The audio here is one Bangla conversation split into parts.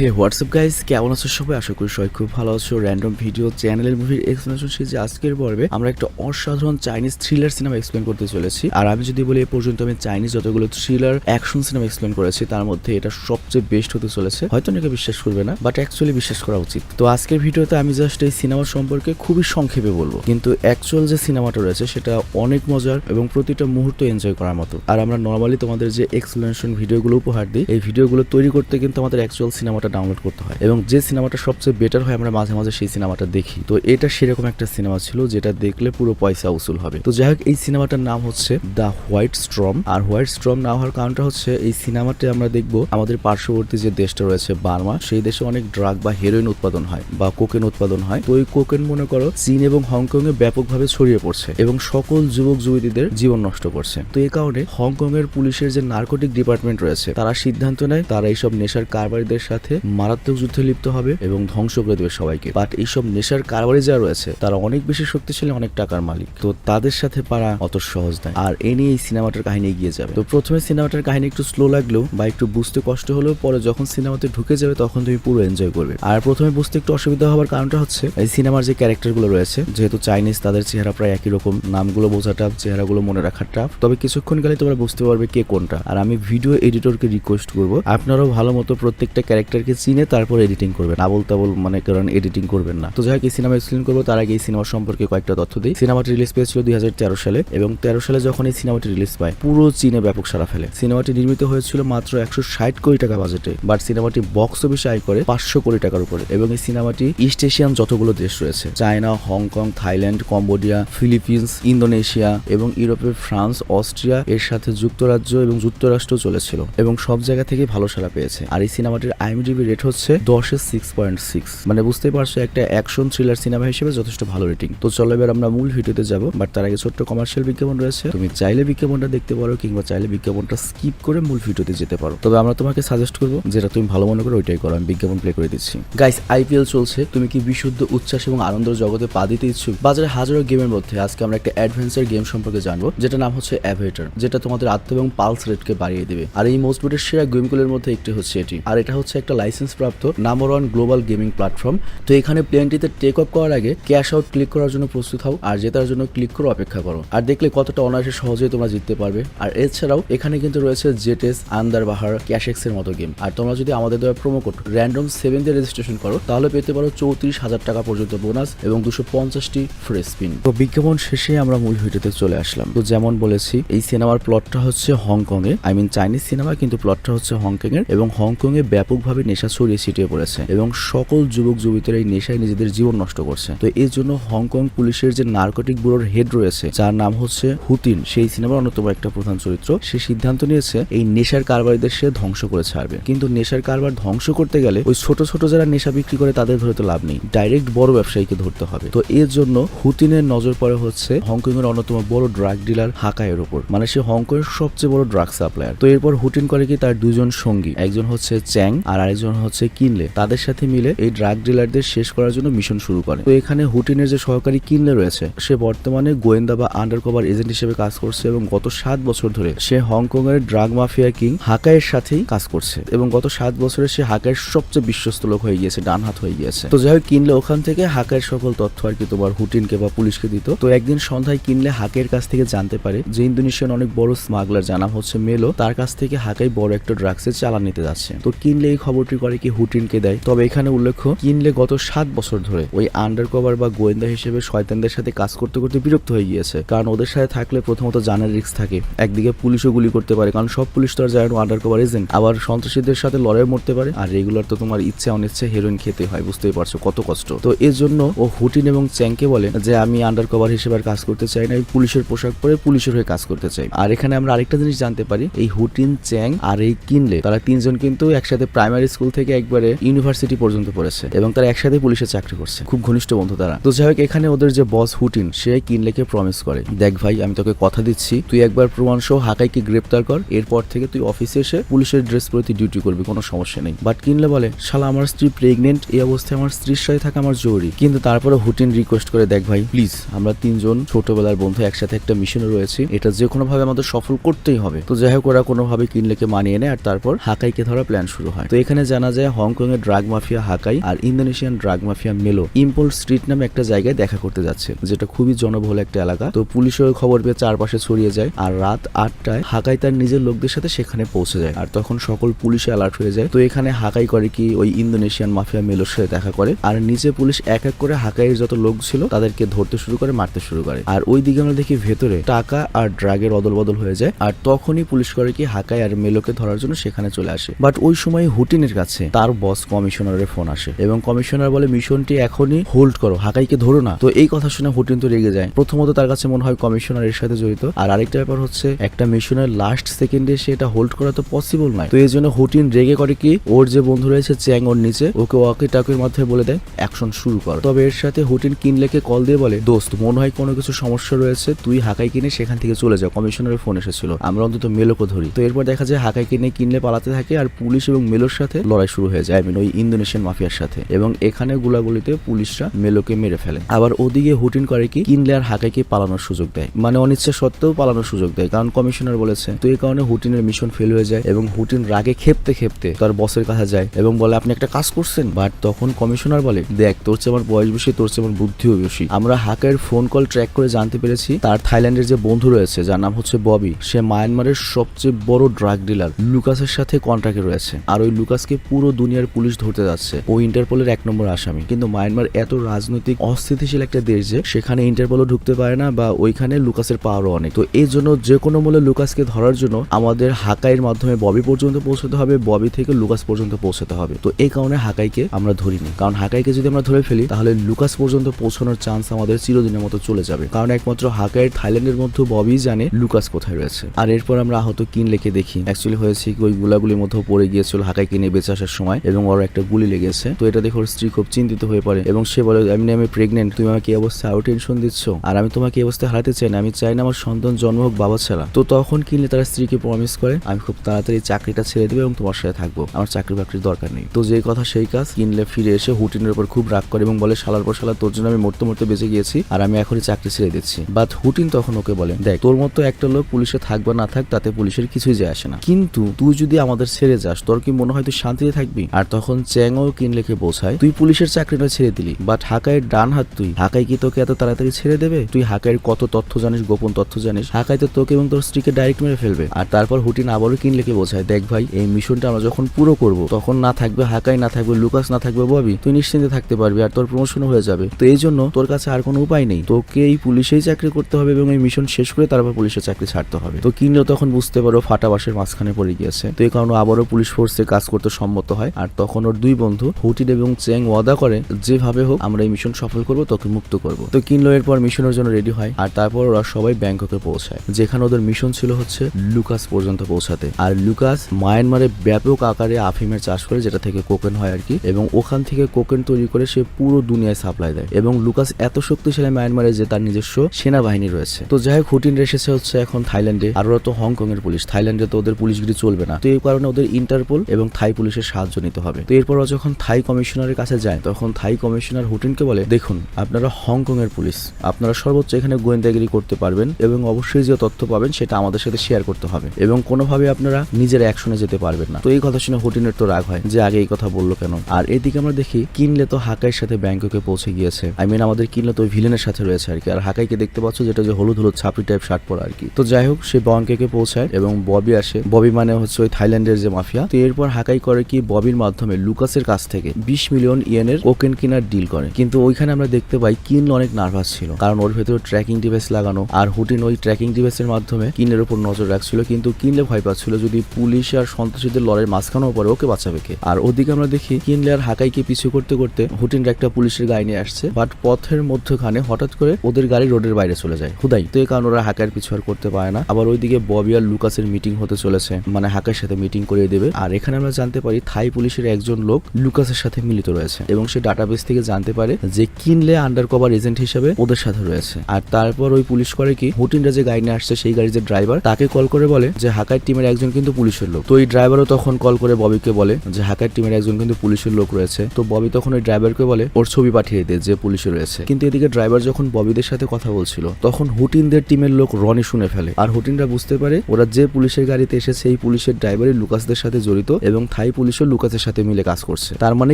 হে হোয়াটসঅ্যাপ গাইস কেমন আছো সবাই? আশা করি সবাই খুব ভালো আছো। র্যান্ডম ভিডিও চ্যানেলের মুভির এক্সপ্লেনেশন সিরিজে আজকের পর্বে। আমরা একটা অসাধারণ চাইনিজ থ্রিলার সিনেমা এক্সপ্লেন করতে চলেছি। আর আমি যদি বলি এ পর্যন্ত আমি চাইনিজ যতগুলো থ্রিলার অ্যাকশন সিনেমা এক্সপ্লেন করেছি, তার মধ্যে এটা সবচেয়ে বেস্ট হতে চলেছে। হয়তো অনেকে বিশ্বাস করবে না বাট অ্যাকচুয়ালি বিশ্বাস করা উচিত। তো আজকের ভিডিওতে আমি জাস্ট এই সিনেমা সম্পর্কে খুবই সংক্ষেপে বলব। কিন্তু অ্যাকচুয়াল যে সিনেমাটা রয়েছে, সেটা অনেক মজার এবং প্রতিটা মুহূর্ত এনজয় করার মতো। আর আমরা নর্মালি তোমাদের যে এক্সপ্লেনেশন ভিডিওগুলো উপহার দিই, এই ভিডিওগুলো তৈরি করতে কিন্তু আমাদের অ্যাকচুয়াল সিনেমাটা ডাউনলোড করতে হয়। এবং যে সিনেমাটা সবচেয়ে বেটার হয়, আমরা মাঝে মাঝে সেই সিনেমাটা দেখি। তো এটা সেরকম একটা সিনেমা ছিল যেটা দেখলে পুরো পয়সা উসুল হবে। তো যাই হোক, এই সিনেমাটার নাম হচ্ছে দ্য হোয়াইট স্ট্রম আর হোয়াইট স্ট্রম না হওয়ার কারণটা হচ্ছে, এই সিনেমাতে আমরা দেখব আমাদের পার্শ্ববর্তী যে দেশটা রয়েছে বার্মা, সেই দেশে অনেক ড্রাগ বা হেরোইন উৎপাদন হয় বা কোকেন উৎপাদন হয়। তো ওই কোকেন মনে করো, চীন এবং হংকং এ ব্যাপকভাবে ছড়িয়ে পড়ছে এবং সকল যুবক যুবতীদের জীবন নষ্ট করছে। তো এই কারণে হংকং এর পুলিশের যে নার্কোটিক ডিপার্টমেন্ট রয়েছে, তারা সিদ্ধান্ত নেয়, তারা এইসব নেশার কারবারিদের সাথে মারাত্মক যুদ্ধে লিপ্ত হবে এবং ধ্বংস করে দেবে সবাইকে। বাট এইসব নেশার কারবারি যারা রয়েছে, তারা অনেক বেশি শক্তিশালী, অনেক টাকার মালিক। তো তাদের সাথে পারা অত সহজ নয়। আর এ নিয়ে এই সিনেমাটার কাহিনী এগিয়ে যাবে। তো প্রথমে সিনেমাটার কাহিনী একটু স্লো লাগলেও বা একটু বুঝতে কষ্ট হলেও পরে যখন সিনেমাতে ঢুকে যাবে তখন তুমি পুরো এনজয় করবে। আর প্রথমে বুঝতে একটু অসুবিধা হওয়ার কারণটা হচ্ছে, এই সিনেমার যে ক্যারেক্টারগুলো রয়েছে, যেহেতু চাইনিজ তাদের চেহারা প্রায় একই রকম, নামগুলো বোঝা টাফ চেহারাগুলো মনে রাখা টাফ তবে কিছুক্ষণ গেলে তোমরা বুঝতে পারবে কে কোনটা। আর আমি ভিডিও এডিটরকে রিকোয়েস্ট করব। আপনারাও ভালো মতো প্রত্যেকটা ক্যারেক্টারকে চিনে তারপর এডিটিং করবেন। আবল তাবল মানে কারণ এডিটিং করবেন না। তো যাই হোক এই সিনেমা এক্সপ্লেন করব, তার আগে এই সিনেমা সম্পর্কে কয়েকটা তথ্য দিই। সিনেমাটি রিলিজ পেয়েছিল দু হাজার তেরো সালে এবং তেরো সালে যখন এই সিনেমাটি রিলিজ পায়, পুরো চীনে ব্যাপক সারা ফেলে। সিনেমাটি নির্মিত হয়েছিল মাত্র একশো ষাট কোটি টাকা বাজেটে বাট সিনেমাটি বক্স অফিসে আয় করে পাঁচশো কোটি টাকার উপরে এবং এই সিনেমাটি ইস্ট এশিয়ান যতগুলো দেশ রয়েছে China Hong Kong Thailand Cambodia Philippines Indonesia এবং ইউরোপের ফ্রান্স, অস্ট্রিয়া এর সাথে যুক্তরাজ্য এবং যুক্তরাষ্ট্র চলেছিল এবং সব জায়গা থেকে ভালো সারা পেয়েছে। আর এই সিনেমাটির আইএমডিবি রেট হচ্ছে দশের সিক্স পয়েন্ট সিক্স মানে বুঝতেই পারছ, একটা অ্যাকশন থ্রিলার সিনেমা হিসেবে যথেষ্ট ভালো রেটিং তো চলো এবার আমরা মূল ভিডিওতে যাব বাট তার আগে ছোট্ট কমার্শিয়াল বিজ্ঞাপন রয়েছে। তুমি চাইলে বিজ্ঞাপনটা দেখতে পারো, কিংবা চাইলে বিজ্ঞাপনটা স্কিপ করে মূল ভিডিওতে যেতে পারো। তবে আমরা তোমাকে সাজেস্ট করব, যেটা তুমি ভালো মনে করো, ওইটাই করো। আমি বিজ্ঞাপন প্লে করে দিচ্ছি। গাইস আইপিএল চলছে। তুমি কি বিশুদ্ধ উচ্ছ্বাস এবং আনন্দের জগতে পা দিতে ইচ্ছুক? বাজারে হাজারো গেমের মধ্যে আজকে আমরা একটা অ্যাডভেঞ্চার গেম সম্পর্কে জানব যেটা নাম হচ্ছে অ্যাভেটার যেটা তোমাদের আত্ম এবং পালস রেটকে বাড়িয়ে দেবে। আর এই মোস্ট সেরা গেমগুলোর মধ্যে একটি হচ্ছে এটি। আর এটা হচ্ছে একটা প্রাপ্ত number one global gaming platform তো এখানে প্লেনটিতে টেক অফ করার আগে ক্যাশ আউট ক্লিক করার জন্য প্রস্তুত হও আর জেতার জন্য ক্লিক করে অপেক্ষা করো। আর দেখলে কতটা অনায়াসে সহজেই তোমরা জিততে পারবে। আর এছাড়াও এখানে কিন্তু রয়েছে জেটেস আন্দার বাহার ক্যাশেক্স এর মতো গেম আর তোমরা যদি আমাদের দেওয়া প্রোমো কোড র্যান্ডম সেভেন দিয়ে রেজিস্ট্রেশন করো, তাহলে পেতে পারো চৌত্রিশ হাজার টাকা পর্যন্ত বোনাস এবং দুশো পঞ্চাশটি ফ্রি স্পিন তো বিজ্ঞাপন শেষে আমরা মূল ভিডিওতে চলে আসলাম। তো যেমন বলেছি, এই সিনেমার প্লটটা হচ্ছে হংকং এ আই মিন চাইনিজ সিনেমা কিন্তু প্লটটা হচ্ছে হংকং এর এবং হংকং এ ব্যাপকভাবে নেশা ছড়িয়ে ছিটিয়ে পড়েছে এবং সকল যুবক যুবতীরা এই নেশায় নিজেদের জীবন নষ্ট করছে। তো এর জন্য হংকং পুলিশের যে নার্কোটিক ব্যুরোর হেড রয়েছে, যার নাম হচ্ছে হুতিন, সেই সিনেমার অন্যতম একটা প্রধান চরিত্র। সে সিদ্ধান্ত নিয়েছে, এই নেশার কারবারিদের সে ধ্বংস করে ছাড়বে। কিন্তু নেশার কারবার ধ্বংস করতে গেলে ওই ছোট ছোট যারা নেশা বিক্রি করে, তাদের ধরে তো লাভ নেই। ডাইরেক্ট বড় ব্যবসায়ীকে ধরতে হবে। তো এর জন্য হুতিনের নজর পড়ে হচ্ছে হংকং এর অন্যতম বড় ড্রাগ ডিলার হাকায়ের উপর মানে সে হংকং এর সবচেয়ে বড় ড্রাগ সাপ্লায়ার। তো এরপর হুটিন করে কি তার দুজন সঙ্গী? একজন হচ্ছে চ্যাং আর হচ্ছে কিনলে, তাদের সাথে মিলে এই ড্রাগ ডিলারদের শেষ করার জন্য মিশন শুরু করে। তো এখানে হুটিনের যে সহকারী কিনলে রয়েছে, সে বর্তমানে গোয়েন্দা বা আন্ডার কভার এজেন্ট হিসেবে কাজ করছে এবং গত সাত বছর ধরে সে হংকং এর ড্রাগ মাফিয়া কিং হাকায়ের সাথেই কাজ করছে এবং গত সাত বছরে সে হাকায়ের সবচেয়ে বিশ্বস্ত লোক হয়ে গিয়েছে ডান হাত হয়ে গিয়েছে। তো যাই হোক, কিনলে ওখান থেকে হাকায়ের সকল তথ্য আর কি তোমার হুটিনকে বা পুলিশকে দিত। তো একদিন সন্ধ্যায় কিনলে হাকের কাছ থেকে জানতে পারে যে ইন্দোনেশিয়ান অনেক বড় স্মাগলার জানা হচ্ছে মেলো তার কাছ থেকে হাকাই বড় একটা ড্রাগসের চালান নিতে যাচ্ছে। তো কিনলে এই খবরটি করে কি হুটিনকে দেয়? তবে এখানে উল্লেখ্য, কিনলে গত সাত বছর ধরে ওই আন্ডার কভার বা গোয়েন্দা হিসেবে শয়তানদের সাথে কাজ করতে করতে বিরক্ত হয়ে গিয়েছে। কারণ ওদের সাথে থাকলে প্রথমত জানার রিস্ক থাকে। একদিকে পুলিশও গুলি করতে পারে, কারণ সব পুলিশ তো আর যায় আন্ডার কভার এজেন্ট আবার সন্ত্রাসীদের সাথে লড়াই মরতে পারে, আর রেগুলার তো তোমার ইচ্ছে অনিচ্ছে হেরোইন খেতে হয়, বুঝতেই পারছ কত কষ্ট। তো এর জন্য ও হুটিন এবং চ্যাংকে বলে যে, আমি আন্ডার কভার হিসেবে আর কাজ করতে চাই না, আমি পুলিশের পোশাক পরে পুলিশের হয়ে কাজ করতে চাই। আর এখানে আমরা আরেকটা জিনিস জানতে পারি, এই হুটিন, চ্যাং আর এই কিনলে তারা তিনজন কিন্তু একসাথে প্রাইমারি স্কুল থেকে একবারে ইউনিভার্সিটি পর্যন্ত পড়েছে এবং তারা একসাথে পুলিশে চাকরি করছে। খুব ঘনিষ্ঠ বন্ধু তারা। তো যাই হোক, এখানে ওদের যে বস হুটিন, সে কিনলেকে প্রমিস করে, দেখ ভাই, আমি তোকে কথা দিচ্ছি, তুই একবার প্রমাণ সহ হাকাইকে গ্রেপ্তার কর, এরপর থেকে তুই অফিসে এসে পুলিশের ড্রেস পরে তুই ডিউটি করবি, কোনো সমস্যা নেই। বাট কিনলে বলে, শালা, আমার স্ত্রী প্রেগনেন্ট এই অবস্থায় আমার স্ত্রীর সাথে থাকা আমার জরুরি। কিন্তু তারপরে হুটিন রিকোয়েস্ট করে, দেখ ভাই প্লিজ আমরা তিনজন ছোটবেলার বন্ধু, একসাথে একটা মিশনে রয়েছি। এটা যে কোনো ভাবে আমাদের সফল করতেই হবে। তো যাই হোক, ওরা কোনোভাবে কিনলেকে মানিয়ে নেয় আর তারপর হাকাইকে ধরা প্ল্যান শুরু হয়। তো এখানে জানা যায় হংকং এর ড্রাগ মাফিয়া হাকাই আর ইন্দোনেশিয়ান ড্রাগ মাফিয়া মেলো ইম্পল স্ট্রিট নামে একটা জায়গায় দেখা করতে যাচ্ছে, যেটা খুবই জনবহুল একটা এলাকা। তো পুলিশের খবর পেয়ে চারপাশে ছড়িয়ে যায় আর রাত আটটায় হাকাই তার নিজের লোকদের সাথে সেখানে পৌঁছে যায় আর তখন সকল পুলিশ অ্যালার্ট হয়ে যায়। তো এখানে হাকাই করে কি ওই ইন্দোনেশিয়ান মাফিয়া মেলোর সাথে দেখা করে আর নিচে পুলিশ এক এক করে হাকাইয়ের যত লোক ছিল তাদেরকে ধরতে শুরু করে, মারতে শুরু করে। আর ওই দিকে আমরা দেখি ভেতরে টাকা আর ড্রাগের অদল বদল হয়ে যায় আর তখনই পুলিশ করে কি হাকাই আর মেলোকে ধরার জন্য সেখানে চলে আসে। বাট ওই সময় হুটিনের কাছে। তার বস কমিশনারের ফোন আসে এবং কমিশনার বলে, মিশনটি এখনই হোল্ড করো, হাকাইকে ধরো না। তো এই কথা শুনে হুটিন তো রেগে যায়। প্রথমত তার কাছে মনে হয় কমিশনার এর সাথে জড়িত। আর আরেকটা ব্যাপার হচ্ছে, একটা মিশনের লাস্ট সেকেন্ডে সে এটা হোল্ড করা তো পসিবল নয়। তো এই জন্য হুটিন রেগে করে কি, ওর যে বন্ধু রয়েছে চ্যাং ওর নিচে, ওকে ওয়াকি টাকির মাধ্যমে বলে দেয় অ্যাকশন শুরু কর। তবে এর সাথে হুটিন কিনলেকে কল দিয়ে বলে, দোস্ত, মনে হয় কোনো কিছু সমস্যা রয়েছে, তুই হাকাই কিনে সেখান থেকে চলে যা কমিশনারের ফোন এসেছিল। আমরা অন্তত মেলোকে ধরি। তো এরপর দেখা যায় হাকাই কিনে কিনলে পালাতে থাকে, আর পুলিশ এবং মেলোর সাথে লড়াই শুরু হয়ে যায় ওই ইন্দোনেশিয়ান মাফিয়ার সাথে। এবং এখানে গুলাগুলিতে পুলিশরা মেলোকে মেরে ফেলে। আবার ওদিকে হুটিন করে কি, কিনলে আর হাকাইকে পালানোর সুযোগ দেয়। মানে অনিচ্ছা সত্ত্বেও পালানোর সুযোগ দেয়। কারণ কমিশনার বলেছে, তো এই কারণে হুটিনের মিশন ফেল হয়ে যায় এবং হুটিন রাগে খেপতে খেপতে তার বসের কাছে যায় এবং বলে, আপনি একটা কাজ করছেন? বাট তখন কমিশনার বলে, দেখ, তোর চেয়ে আমার বয়স বেশি, তোর চেয়ে আমার বুদ্ধিও বেশি। আমরা হাকাইয়ের ফোন কল ট্র্যাক করে জানতে পেরেছি, তার থাইল্যান্ডের যে বন্ধু রয়েছে, যার নাম হচ্ছে ববি, সে মায়ানমারের সবচেয়ে বড় ড্রাগ ডিলার লুকাসের সাথে কন্ট্রাক্টে রয়েছে। আর ওই লুকাসকে পুরো দুনিয়ার পুলিশ ধরতে যাচ্ছে। ও ইন্টারপোলের এক নম্বর আসামি। কিন্তু মায়ানমার এত রাজনৈতিক অস্থিতিশীল একটা দেশ যে, সেখানে ইন্টারপোলও ঢুকতে পারে না বা ওইখানে লুকাসের পাওয়ারও অনেক। তো এই জন্য যে কোনো মূল্যে লুকাসকে ধরার জন্য আমাদের হাকাইয়ের মাধ্যমে ববি পর্যন্ত পৌঁছতে হবে, ববি থেকে লুকাস পর্যন্ত পৌঁছতে হবে। তো এই কারণে হাকাইকে আমরা ধরিনি। কারণ হাকাইকে যদি আমরা ধরে ফেলি, তাহলে লুকাস পর্যন্ত পৌঁছানোর চান্স আমাদের চিরদিনের মতো চলে যাবে। কারণ একমাত্র হাকাইয়ের থাইল্যান্ডের মধ্যে ববি জানে লুকাস কোথায় রয়েছে। আর এরপর আমরা আহত কিন লেখে দেখি। অ্যাকচুয়ালি হয়েছে ওই গুলাগুলির মধ্যে পড়ে গিয়েছিল হাকাইকে নিয়ে। বেঁচে আসার সময় এবং ওর একটা গুলি লেগেছে। তো এটা দেখে ওর স্ত্রী খুব চিন্তিত হয়ে পড়ে এবং সে বলে এমনি আমি প্রেগনেন্ট তুমি আমাকে এই অবস্থায় আরও টেনশন দিচ্ছ? আর আমি তোমাকে এই অবস্থায় হারাতে চাই না, আমি চাই না আমার সন্তান জন্ম হোক বাবা ছাড়া। তো তখন কিনলে তারা স্ত্রীকে প্রমিস করে? আমি খুব তাড়াতাড়ি চাকরিটা ছেড়ে দেবো এবং তোমার সাথে থাকব। আমার চাকরি বাকরির দরকার নেই। তো যে কথা সেই কাজ কিনলে ফিরে এসে হুটিনের উপর খুব রাগ করে এবং বলে, শালার পর শালা, তোর জন্য আমি মরতে মরতে বেঁচে গিয়েছি আর আমি এখনই চাকরি ছেড়ে দিচ্ছি। বাট হুটিন তখন ওকে বলে, দেখ, তোর মতো একটা লোক পুলিশে থাক বা না থাক, তাতে পুলিশের কিছুই যায় আসে না। কিন্তু তুই যদি আমাদের ছেড়ে যাস, তোর কি মনে হয় তুই শান্তিতে থাকবি। আর তখন চ্যাং চ্যাংও কিনলেকে বোঝায়, তুই পুলিশের চাকরিটা ছেড়ে দিলি বাট হাকাইয়ের ডান হাত তুই। হাকাই কি তোকে এত তাড়াতাড়ি ছেড়ে দেবে? তুই হাকাইয়ের কত তথ্য জানিস, গোপন তথ্য জানিস, হাকাই তো তোকে এবং তোর স্ত্রীকে ডাইরেক্ট মেরে ফেলবে। আর তারপর হুটিন আবারও কিনলেকে বোঝায়, দেখ ভাই, এই মিশনটা আমরা যখন পুরো করব, তখন না থাকবে হাকাই, না থাকবে লুকাস, না থাকবে ববি। তুই নিশ্চিন্তে থাকতে পারবি আর তোর প্রমোশনও হয়ে যাবে। তো এই জন্য তোর কাছে আর কোনো উপায় নেই। তোকে এই পুলিশেই চাকরি করতে হবে এবং এই মিশন শেষ করে তারপর পুলিশের চাকরি ছাড়তে হবে। তো কিনলেও তখন বুঝতে পারো ফাটাবাসের মাঝখানে পড়ে গিয়েছে। তো এই কারণে আবারও পুলিশ ফোর্সে কাজ করতে সম্মত হয়। আর তখন ওর দুই বন্ধু হুটিন এবং চেং ওয়াদা করে, যেভাবে হোক, আমরা এই মিশন সফল করব, তোকে মুক্ত করব। তো কিনলো এরপর মিশনের জন্য রেডি হয়, আর তারপর ওরা সবাই ব্যাংককে পৌঁছায়, যেখানে ওদের মিশন ছিল হচ্ছে লুকাস পর্যন্ত পৌঁছাতে। আর লুকাস মায়ানমারে ব্যাপক আকারে আফিমের চাষ করে, যেটা থেকে কোকেন হয় আর কি, এবং ওখান থেকে কোকেন তৈরি করে সে পুরো দুনিয়ায় সাপ্লাই দেয়। এবং লুকাস এত শক্তিশালী মায়ানমারে যে তার নিজস্ব সেনাবাহিনী রয়েছে। তো যাই হোক, হুটিন এসেছে হচ্ছে এখন থাইল্যান্ডে, আর ওরা তো হংকং এর পুলিশ। থাইল্যান্ডে তো ওদের পুলিশগিরি চলবে না। তো এই কারণে ওদের ইন্টারপোল এবং থাই পুলিশের সাহায্য নিতে হবে। তো এরপর যখন থাই কমিশনারের কাছে যায়, তখন থাই কমিশনার হুটিনকে বলে, দেখুন, আপনারা হংকং এর পুলিশ। আপনারা সর্বোচ্চ এখানে গোয়েন্দাগিরি করতে পারবেন এবং অবশ্যই যে তথ্য পাবেন সেটা আমাদের সাথে শেয়ার করতে হবে এবং কোনোভাবে আপনারা নিজের অ্যাকশনে যেতে পারবেন না। তো এই কথা শুনে হুটিনের তো রাগ হয় যে আগে এই কথা বলল কেন? আর এদিকে আমরা দেখি, কিনলে তো হাকাইয়ের সাথে ব্যাংককে পৌঁছে গিয়েছে। আই মিন আমাদের কিনলে তো ভিলেনের সাথে রয়েছে আর কি। আর হাকাইকে দেখতে পাচ্ছ যেটা যে হলুদ হলুদ ছাপড়ি টাইপ শার্ট পরা আর কি। তো যাই হোক, সে ব্যাংকে পৌঁছায় এবং ববি আসে। ববি মানে হচ্ছে ওই থাইল্যান্ডের যে মাফিয়া। তো এরপর হাকাই করে কি ববির মাধ্যমে লুকাসের কাছ থেকে বিশ মিলিয়ন ইয়েনের কোকেন কিনার ডিল করে। কিন্তু ওইখানে আমরা দেখতে পাই কিন অনেক নার্ভাস ছিল, কারণ ওর ভেতরে ট্র্যাকিং ডিভাইস লাগানো আর হুটিন ওই ট্র্যাকিং ডিভাইসের মাধ্যমে কিনের উপর নজর রাখছিল, কিন্তু কিনলে ভয় পাচ্ছিল যদি পুলিশ আর সন্ত্রাসীদের লড়াইয়ের মাঝখানেও পরে ওকে বাঁচাবে কে। আর ওদিকে আমরা দেখি কিনলে আর হাকাইকে পিছু করতে করতে হুটিনরা একটা পুলিশের গাড়ি নিয়ে আসছে বাট পথের মধ্যখানে হঠাৎ করে ওদের গাড়ি রোডের বাইরে চলে যায়। হুদাই, তো এই কারণে ওরা হাকার পিছু আর করতে পারে না। আবার ওইদিকে ববি আর লুকাসের মিটিং হতে চলেছে মানে হাকার সাথে মিটিং করিয়ে দেবে। আর এখানে আমরা জানতে পারি থাই পুলিশের একজন লোক লুকাসের সাথে মিলিত রয়েছে এবং সে ডাটাবেস থেকে জানতে পারে যে কিনলে আন্ডার কভার এজেন্ট হিসেবে ওদের সাথে রয়েছে। আর তারপর ওই পুলিশ করে কি, হুটিনরা যে গাড়ি নিয়ে আসছে সেই গাড়ির যে ড্রাইভার তাকে কল করে বলে যে হাকার টিমের একজন কিন্তু পুলিশের লোক। তো ওই ড্রাইভারও তখন কল করে ববিকে বলে যে হাকার টিমের একজন কিন্তু পুলিশের লোক রয়েছে। তো ববি তখন ওই ড্রাইভারকে বলে, ওর ছবি পাঠিয়ে দে যে পুলিশে রয়েছে। কিন্তু এদিকে ড্রাইভার যখন ববিদের সাথে কথা বলছিল, তখন হুটিনদের টিমের লোক রনি শুনে ফেলে। আর হুটিনরা বুঝতে পারে ওরা যে পুলিশের গাড়িতে এসেছে এই পুলিশের ড্রাইভারই লুকাসদের সাথে জড়িত এবং থাই পুলিশও লুকাসের সাথে মিলে কাজ করছে। তার মানে